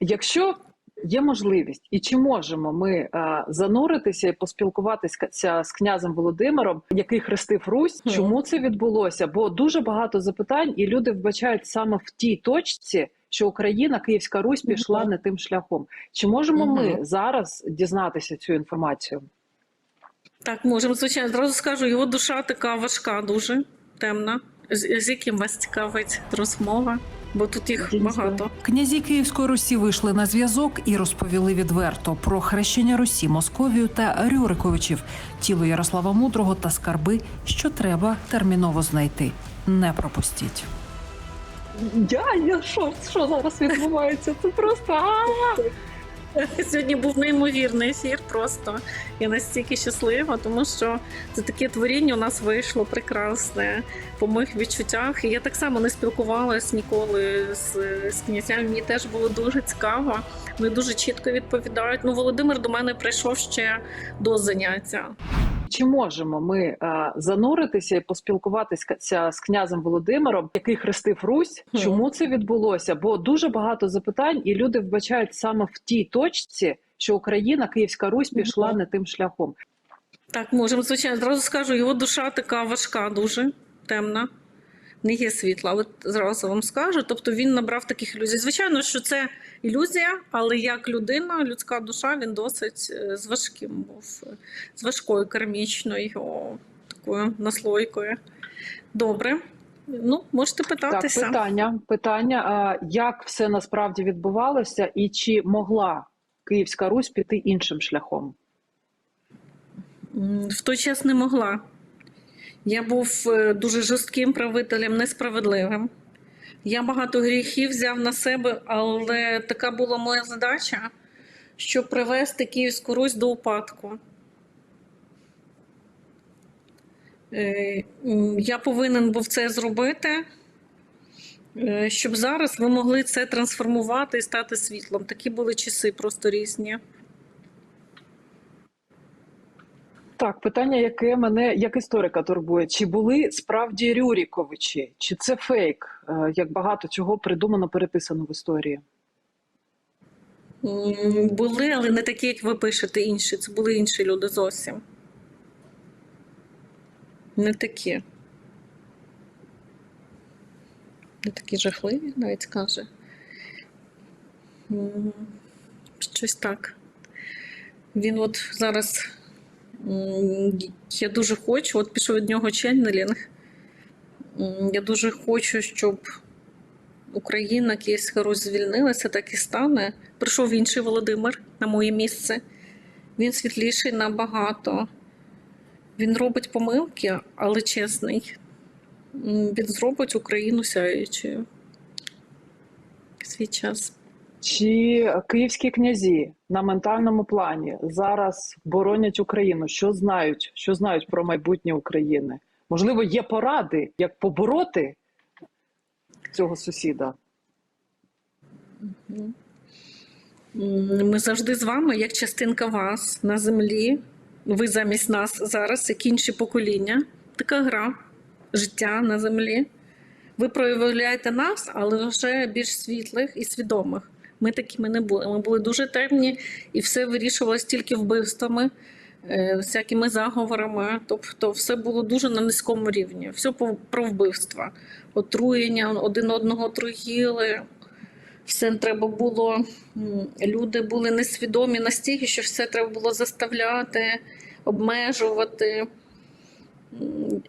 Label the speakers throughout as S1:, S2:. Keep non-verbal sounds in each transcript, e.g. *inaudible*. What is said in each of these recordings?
S1: Якщо є можливість, і чи можемо ми е, зануритися і поспілкуватися з князем Володимиром, який хрестив Русь, чому це відбулося? Бо дуже багато запитань, і люди вбачають саме в тій точці, що Україна, Київська Русь пішла не тим шляхом. Чи можемо ми зараз дізнатися цю інформацію?
S2: Так, можемо, звичайно, зразу скажу, його душа така важка, дуже темна. З, з яким вас цікавить розмова? Бо тут їх багато.
S3: Князі Київської Русі вийшли на зв'язок і розповіли відверто про хрещення Русі, Московію та Рюриковичів, тіло Ярослава Мудрого та скарби, що треба терміново знайти. Не пропустіть.
S1: Я, я що, що зараз відбувається? Це просто *laughs*
S2: Сьогодні був неймовірний ефір. Просто я настільки щаслива, тому що це таке творіння у нас вийшло прекрасне по моїх відчуттях. Я так само не спілкувалась ніколи з, з князями. Мені теж було дуже цікаво. Вони дуже чітко відповідають. Ну, Володимир до мене прийшов ще до заняття.
S1: Чи можемо ми е, зануритися і поспілкуватися з князем Володимиром, який хрестив Русь? Чому це відбулося? Бо дуже багато запитань, і люди вбачають саме в тій точці, що Україна, Київська Русь пішла не тим шляхом.
S2: Так, можемо, звичайно, зразу скажу, його душа така важка, дуже темна. Не є світла, але зразу вам скажу. Тобто він набрав таких ілюзій. Звичайно, що це ілюзія, але як людина, людська душа, він досить е, з важким був, з важкою кармічною такою наслойкою. Добре. Ну, можете питатися.
S1: Так, питання, питання: як все насправді відбувалося, і чи могла Київська Русь піти іншим шляхом?
S2: В той час не могла. Я був е, дуже жорстким правителем, несправедливим. Я багато гріхів взяв на себе, але така була моя задача, щоб привести Київську Русь до упадку. Е, Я повинен був це зробити, е, щоб зараз ви могли це трансформувати і стати світлом. Такі були часи просто різні.
S1: Так, питання, яке мене як історика турбує: чи були справді Рюріковичі, чи це фейк? Е, Як багато чого придумано, переписано в історії?
S2: Були, але не такі, як ви пишете, інші. Це були інші люди зовсім. Не такі. Не такі жахливі, навіть каже. Щось так. Він от зараз. Я дуже хочу, от пішов від нього ченнелінг. Я дуже хочу, щоб Україна, Київська Русь звільнилася, так і стане. Прийшов інший Володимир на моє місце. Він світліший набагато. Він робить помилки, але чесний. Він зробить Україну сяючою. Свій час.
S1: Чи київські князі на ментальному плані зараз боронять Україну? Що знають? Що знають про майбутнє України? Можливо, є поради, як побороти цього сусіда?
S2: Ми завжди з вами, як частинка вас на землі. Ви замість нас зараз, як інші покоління. Така гра життя на землі. Ви проявляєте нас, але вже більш світлих і свідомих. Ми такими не були. Ми були дуже темні, і все вирішувалось тільки вбивствами, е, всякими заговорами. Тобто, все було дуже на низькому рівні. Все про вбивства, отруєння, один одного отруїли. Все треба було. Люди були несвідомі настільки, що все треба було заставляти, обмежувати.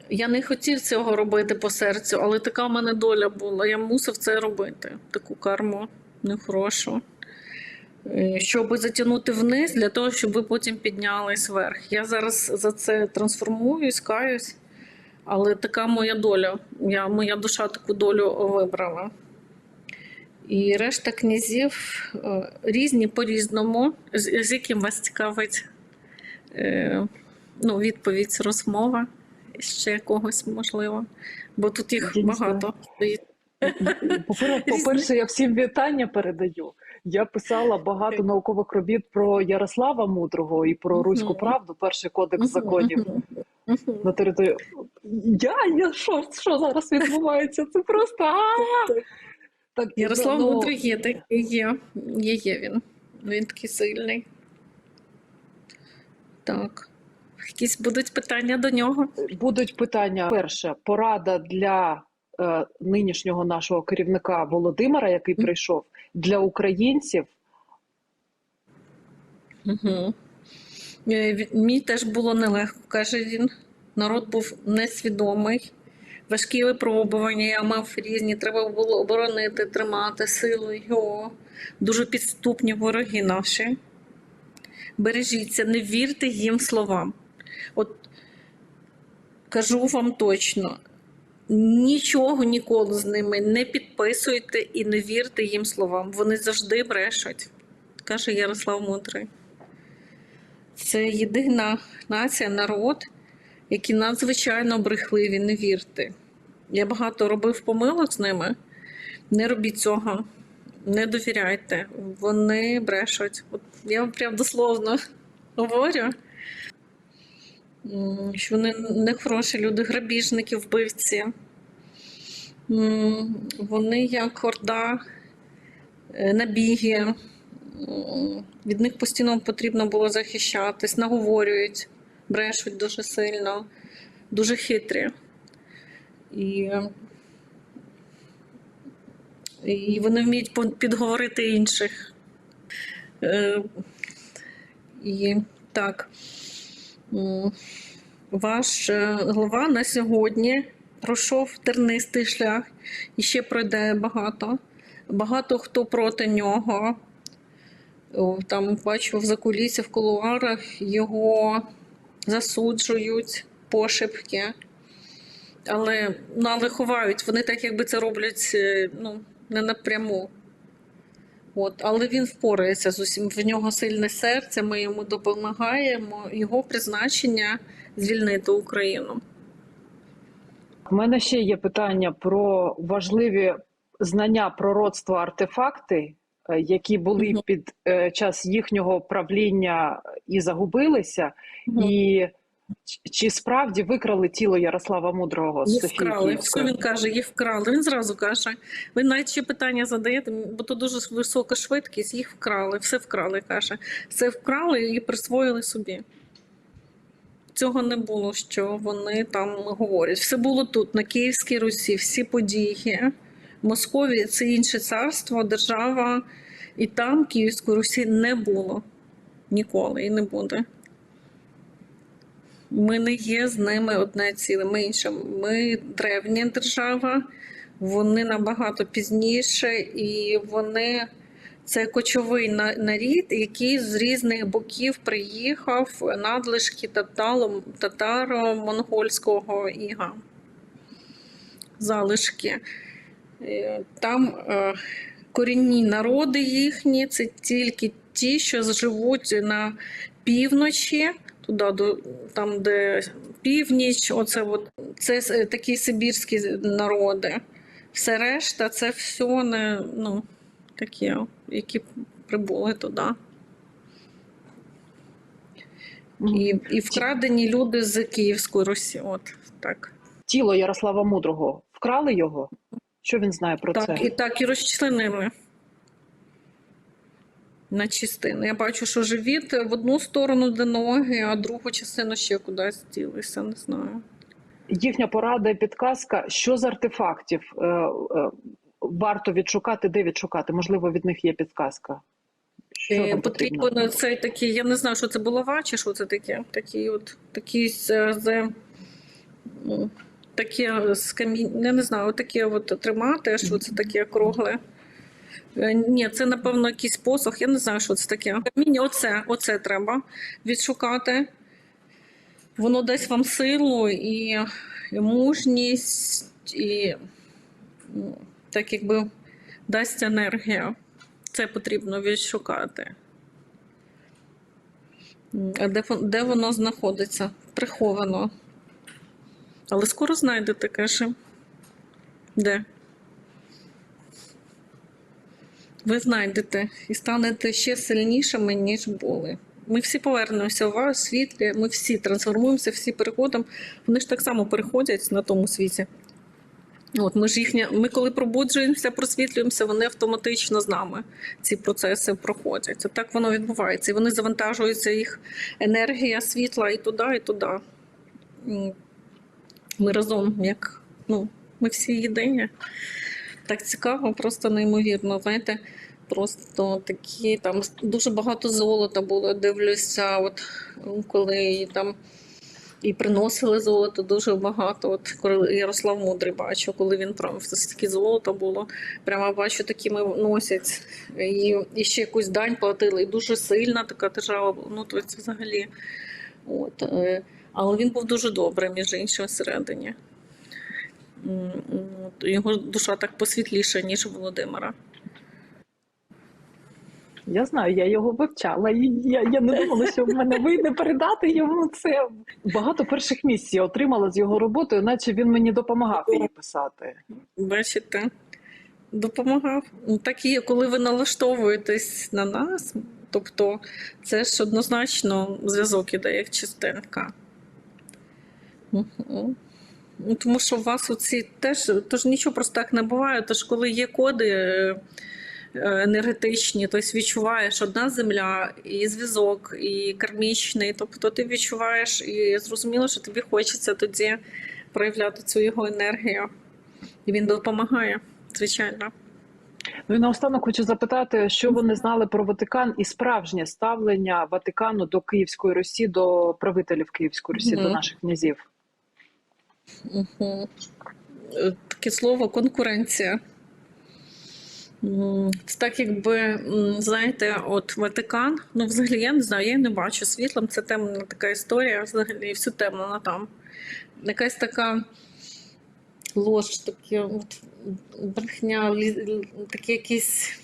S2: Я не хотів цього робити по серцю, але така в мене доля була. Я мусив це робити, таку карму Е, Щоб затягнути вниз, для того, щоб ви потім піднялись вверх. Я зараз за це трансформуюсь, каюсь, але така моя доля. Я, моя душа таку долю вибрала. І решта князів е, різні по-різному. З, з яким вас цікавить е, ну, відповідь, розмова ще когось можливо. Бо тут їх багато.
S1: Попер- По-перше, я всім вітання передаю. Я писала багато наукових робіт про Ярослава Мудрого і про руську правду, перший кодекс законів на території. Я, я що, що зараз відбувається? Це просто. Так,
S2: Ярослав Мудрий є такий, є. Є, є він. Він такий сильний. Так. Якісь будуть питання до нього?
S1: Будуть питання. Перше, порада для е, нинішнього нашого керівника Володимира, який прийшов, для українців.
S2: Угу. Мені теж було нелегко, каже він. Народ був несвідомий. Важкі випробування я мав різні. Треба було оборонити, тримати силу його. Дуже підступні вороги наші. Бережіться, не вірте їм словам. От кажу вам точно, нічого ніколи з ними не підписуйте і не вірте їм словам. Вони завжди брешуть, каже Ярослав Мудрий. Це єдина нація, народ, які надзвичайно брехливі, не вірте. Я багато робив помилок з ними. Не робіть цього, не довіряйте. Вони брешуть. От я вам прям дословно говорю, що вони не хороші люди, грабіжники, вбивці. Вони як орда, е, набіги. Від них постійно потрібно було захищатись, наговорюють, брешуть дуже сильно, дуже хитрі. І, і вони вміють підговорити інших. Е, І так, ваш е, глава на сьогодні пройшов тернистий шлях і ще пройде багато. Багато хто проти нього. Там бачу в закулісі, в кулуарах його засуджують пошепки. Але, ну, але ховають, вони так якби це роблять е, ну, не напряму. От, але він впорається з усім. В нього сильне серце, ми йому допомагаємо. Його призначення звільнити Україну.
S1: У мене ще є питання про важливі знання пророцтва артефакти, е, які були під е, час їхнього правління і загубилися. І чи справді викрали тіло Ярослава Мудрого з Софії
S2: вкрали. Все він каже, їх вкрали. Він зразу каже. Ви навіть ще питання задаєте, бо то дуже висока швидкість, їх вкрали, все вкрали, каже. Все вкрали і присвоїли собі. Цього не було, що вони там говорять. Все було тут, на Київській Русі, всі події. Московія це інше царство, держава, і там Київської Русі не було ніколи і не буде. Ми не є з ними одне ціле. Ми інша. Ми древня держава, вони набагато пізніше, і вони це кочовий нарід, який з різних боків приїхав надлишки татаро-монгольського іга. Залишки. Е, Там е, корінні народи їхні, це тільки ті, що живуть на півночі, туди, до, там, де північ, оце от, це такі сибірські народи. Все решта це все не, ну, такі, які прибули туди. І, і вкрадені люди з Київської Русі. От так.
S1: Тіло Ярослава Мудрого вкрали його? Що він знає про
S2: Так,
S1: це?
S2: і так, і розчленили на частини. Я бачу, що живіт в одну сторону, де ноги, а другу частину ще кудись ділися, не знаю.
S1: Їхня порада і підказка, що з артефактів е, е, варто відшукати, де відшукати? Можливо, від них є підказка. Що
S2: Е,
S1: потрібно?
S2: Цей такий, я не знаю, що це булава чи що це таке. Такий от такий з, ну, таке з камінь, я не знаю, таке от тримати, що це таке кругле. Е, Ні, це напевно якийсь посох, я не знаю, що це таке. Каміння, оце, оце треба відшукати. Воно дасть вам силу і, і мужність, і ну, так якби дасть енергію. Це потрібно відшукати. А де, де воно знаходиться? Приховано. Але скоро знайдете, каже. Де? Ви знайдете і станете ще сильнішими, ніж були. Ми всі повернемося у вас, світлі, ми всі трансформуємося, всі переходимо. Вони ж так само переходять на тому світі. От ми ж їхня, ми коли пробуджуємося, просвітлюємося, вони автоматично з нами ці процеси проходять. Так воно відбувається. І вони завантажуються їх енергія світла і туди, і туди. Ми разом, як ну, ми всі єдині. Так цікаво, просто неймовірно. Знаєте, просто такі там дуже багато золота було. Дивлюся, от коли там і приносили золото дуже багато. От коли Ярослав Мудрий бачу, коли він прям стільки золота було. Прямо бачу, такі ми носять. І, і ще якусь дань платили. І дуже сильна така держава. Ну, то це взагалі. От, е, але він був дуже добрий, між іншим, всередині. Його душа так посвітліша, ніж Володимира.
S1: Я знаю, я його вивчала, і я, я не думала, що в мене вийде передати йому це. Багато перших місць я отримала з його роботою, наче він мені допомагав її писати.
S2: Бачите, допомагав. Ну, Так і є, коли ви налаштовуєтесь на нас, тобто це ж однозначно зв'язок іде як частинка. Мгм. Ну, Тому що у вас оці теж, тож нічого просто так не буває. Тож, коли є коди е, е, енергетичні, тобто відчуваєш одна земля, і зв'язок, і кармічний, тобто ти відчуваєш і зрозуміло, що тобі хочеться тоді проявляти цю його енергію. І він допомагає, звичайно.
S1: Ну і наостанок хочу запитати, що вони знали про Ватикан і справжнє ставлення Ватикану до Київської Русі, до правителів Київської Русі,
S2: Мгм.
S1: до наших князів.
S2: Угу. Таке слово конкуренція. Це так, якби, знаєте, от Ватикан, ну взагалі я не знаю, я не бачу світлом, це темна така історія, взагалі все темно на там. Якась така лож, таке от, брехня, таке якесь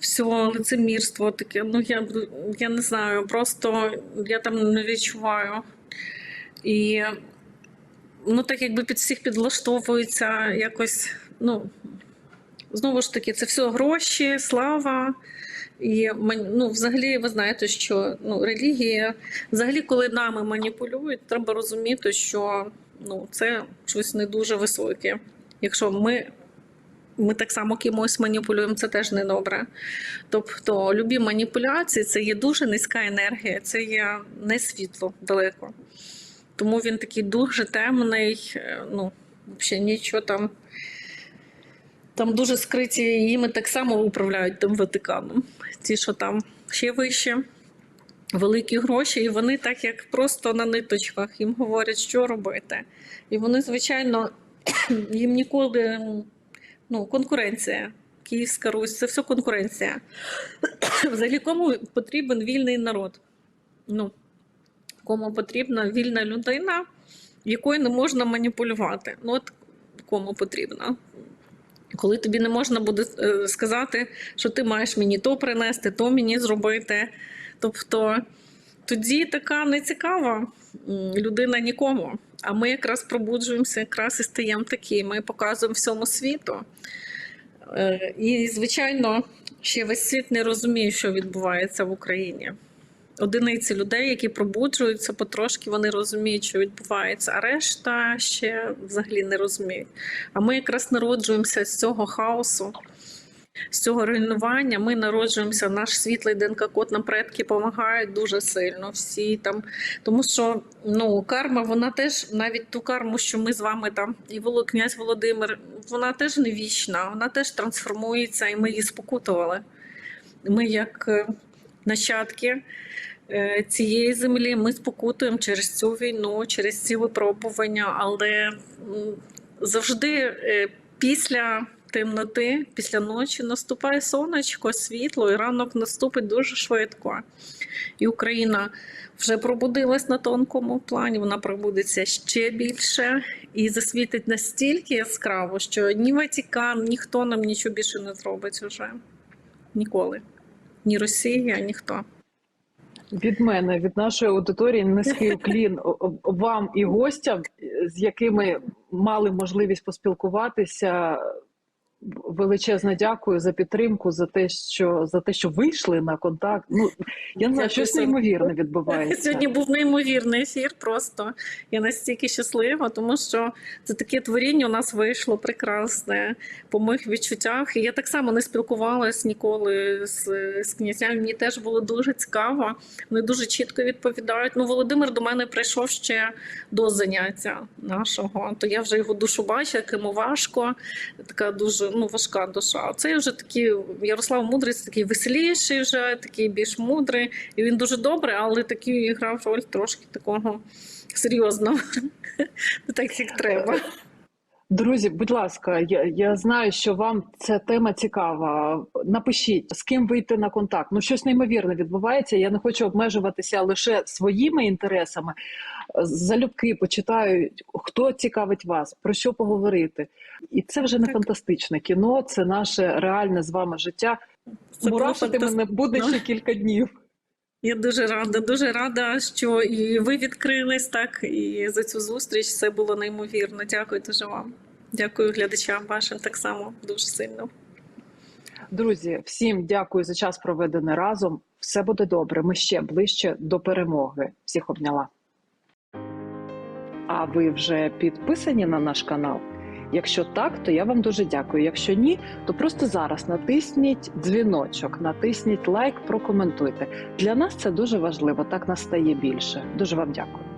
S2: все лицемірство таке. Ну я, я не знаю, просто я там не відчуваю. І ну, так якби під всіх підлаштовується якось, ну, знову ж таки, це все гроші, слава. І ну, взагалі, ви знаєте, що ну, релігія, взагалі, коли нами маніпулюють, треба розуміти, що ну, це щось не дуже високе. Якщо ми, ми так само кимось маніпулюємо, це теж не добре. Тобто, любі маніпуляції це є дуже низька енергія, це є не світло далеко. Тому він такий дуже темний, е, ну, взагалі нічого там. Там дуже скриті їми так само управляють тим Ватиканом. Ті, що там ще вище, великі гроші, і вони так як просто на ниточках їм говорять, що робити. І вони, звичайно, *clears throat* їм ніколи ну, конкуренція. Київська Русь це все конкуренція. *clears throat* Взагалі, кому потрібен вільний народ? Ну, кому потрібна вільна людина, якою не можна маніпулювати. Ну, от кому потрібно. Коли тобі не можна буде е, сказати, що ти маєш мені то принести, то мені зробити. Тобто тоді така нецікава людина нікому. А ми якраз пробуджуємося, якраз і стаємо такі. Ми показуємо всьому світу. Е, І, звичайно, ще весь світ не розуміє, що відбувається в Україні одиниці людей, які пробуджуються потрошки, вони розуміють, що відбувається, а решта ще взагалі не розуміють. А ми якраз народжуємося з цього хаосу, з цього руйнування. Ми народжуємося, наш світлий ДНК-код нам предки допомагають дуже сильно. Всі там, тому що ну, карма, вона теж навіть ту карму, що ми з вами там, і князь Володимир, вона теж не вічна, вона теж трансформується, і ми її спокутували. Ми як е, нащадки е, цієї землі ми спокутуємо через цю війну, через ці випробування, але завжди е, після темноти, після ночі наступає сонечко, світло, і ранок наступить дуже швидко. І Україна вже пробудилась на тонкому плані, вона пробудеться ще більше і засвітить настільки яскраво, що ні Ватикан, ніхто нам нічого більше не зробить уже. Ніколи. Ні Росія, ніхто.
S1: Від мене, від нашої аудиторії, низький уклін вам і гостям, з якими мали можливість поспілкуватися. Величезне дякую за підтримку, за те, що за те, що вийшли на контакт. Ну я не знаю, щось неймовірне *laughs* відбувається.
S2: Сьогодні був неймовірний ефір. Просто я настільки щаслива, тому що це таке творіння у нас вийшло прекрасне по моїх відчуттях. І я так само не спілкувалась ніколи з, з князями. Мені теж було дуже цікаво. Вони дуже чітко відповідають. Ну, Володимир до мене прийшов ще до заняття нашого. То я вже його душу бачу, як йому важко, така дуже ну, важка душа. Це вже такий Ярослав Мудрий, такий веселіший, вже такий більш мудрий. І він дуже добрий, але такий грав роль трошки такого серйозного. *laughs* Не так як треба.
S1: Друзі, будь ласка, я, я знаю, що вам ця тема цікава. Напишіть, з ким вийти на контакт. Ну, щось неймовірне відбувається. Я не хочу обмежуватися лише своїми інтересами. Залюбки почитаю, хто цікавить вас, про що поговорити. І це вже не
S2: Так.
S1: фантастичне кіно, це наше реальне з вами життя.
S2: Це
S1: Мурашити мене буде
S2: фантастично.
S1: ще кілька днів.
S2: Я дуже рада, дуже рада, що і ви відкрились так, і за цю зустріч це було неймовірно. Дякую дуже вам. Дякую глядачам вашим так само дуже сильно.
S1: Друзі, всім дякую за час проведений разом. Все буде добре. Ми ще ближче до перемоги. Всіх обняла. А ви вже підписані на наш канал? Якщо так, то я вам дуже дякую. Якщо ні, то просто зараз натисніть дзвіночок, натисніть лайк, прокоментуйте. Для нас це дуже важливо. Так нас стає більше. Дуже вам дякую.